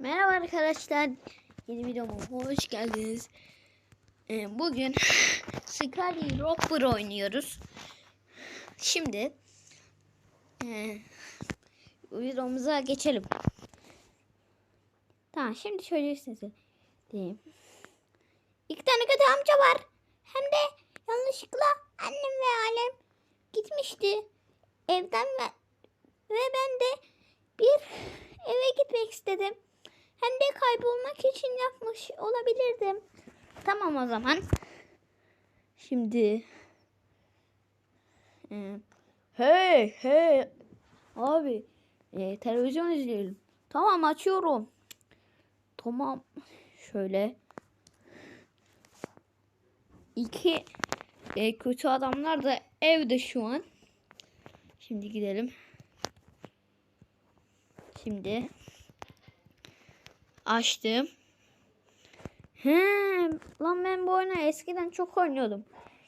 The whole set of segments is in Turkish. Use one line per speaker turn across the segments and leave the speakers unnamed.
Merhaba arkadaşlar. Yeni videoma hoş geldiniz. Ee, bugün Scully Roper oynuyoruz. Şimdi e, videomuza geçelim. Tamam şimdi şöyle size. İki tane kötü amca var. Hem de yanlışlıkla annem ve alem gitmişti evden ve, ve ben de bir eve gitmek istedim. Hem de kaybolmak için yapmış olabilirdim. Tamam o zaman. Şimdi e, hey hey abi e, televizyon izleyelim. Tamam açıyorum. Tamam şöyle iki e, kötü adamlar da evde şu an. Şimdi gidelim. Şimdi açtım. He, lan ben bu oyunu eskiden çok oynuyordum.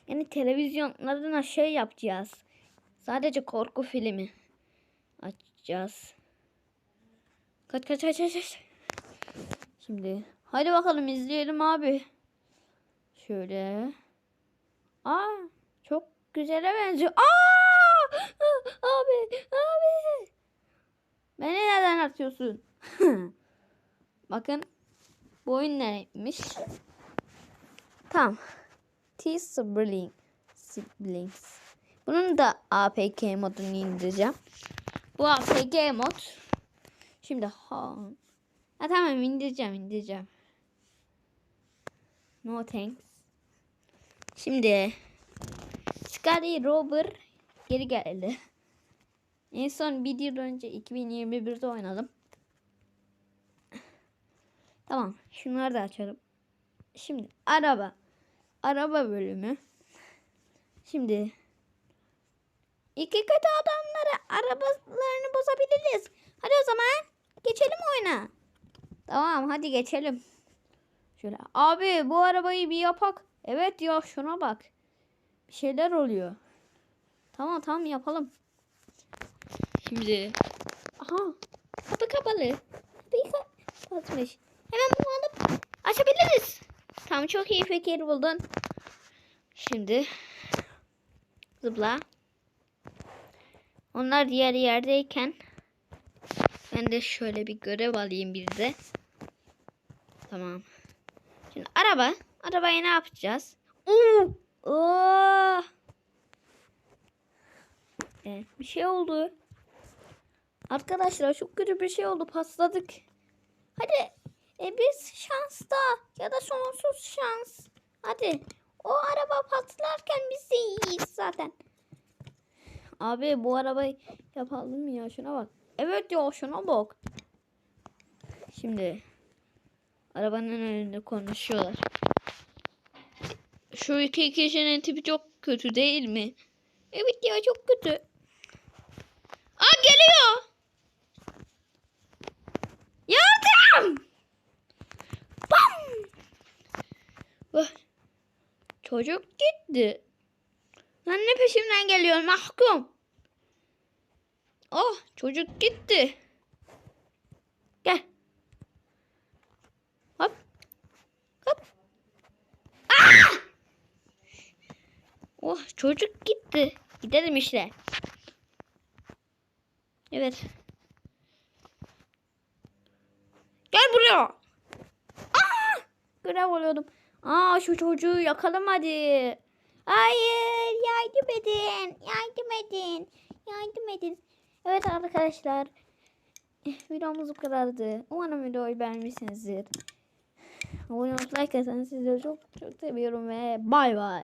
Yani televizyonlarına şey yapacağız. Sadece korku filmi açacağız. Kaç kaç kaç. kaç. Şimdi hadi bakalım izleyelim abi. Şöyle. Aa çok güzele benziyor. Aa! Abi abi. Beni neden atıyorsun? Bakın bu oyun neymiş? Tamam. T-Sibling. Siblings. Bunun da APK modunu indireceğim. Bu APK mod. Şimdi ha. ha tamam indireceğim indireceğim. No thanks. Şimdi Scary Rover geri geldi. En son bir yıl önce 2021'de oynadım. Tamam. Şunları da açalım. Şimdi araba. Araba bölümü. Şimdi iki kötü adamlara arabalarını bozabiliriz. Hadi o zaman geçelim oyuna. Tamam hadi geçelim. Şöyle abi bu arabayı bir yapak. Evet ya şuna bak. Bir şeyler oluyor. Tamam tamam yapalım. Şimdi aha kapı kapalı. Kapıyı kapatmış. Hemen bunu alıp açabiliriz. Tamam çok iyi fikir buldun. Şimdi zıpla. Onlar diğer yerdeyken ben de şöyle bir görev alayım bir de. Tamam. Şimdi araba. Arabaya ne yapacağız? Oo! Oo! Evet, bir şey oldu. Arkadaşlar çok kötü bir şey oldu. Patladık. Hadi e, biz şansta ya da sonsuz şans. Hadi. O araba patlarken biz de iyiyiz zaten. Abi bu arabayı yapalım ya? Şuna bak. Evet ya şuna bak. Şimdi arabanın önünde konuşuyorlar. Şu iki kişinin tipi çok kötü değil mi? Evet ya çok kötü. Aa geliyor. Yardım! Bam! Vah. Çocuk gitti. Lan ne peşimden geliyor mahkum. Oh çocuk gitti. Gel. Hop. Hop. Ah! Oh çocuk gitti. Gidelim işte. Evet. Gel buraya. Aa! Görev oluyordum. Aa şu çocuğu yakalım hadi. Hayır yardım edin. Yardım edin. Yardım edin. Evet arkadaşlar. Videomuz bu kadardı. Umarım videoyu beğenmişsinizdir. Abone olup like atın. Sizleri çok çok seviyorum ve bay bay.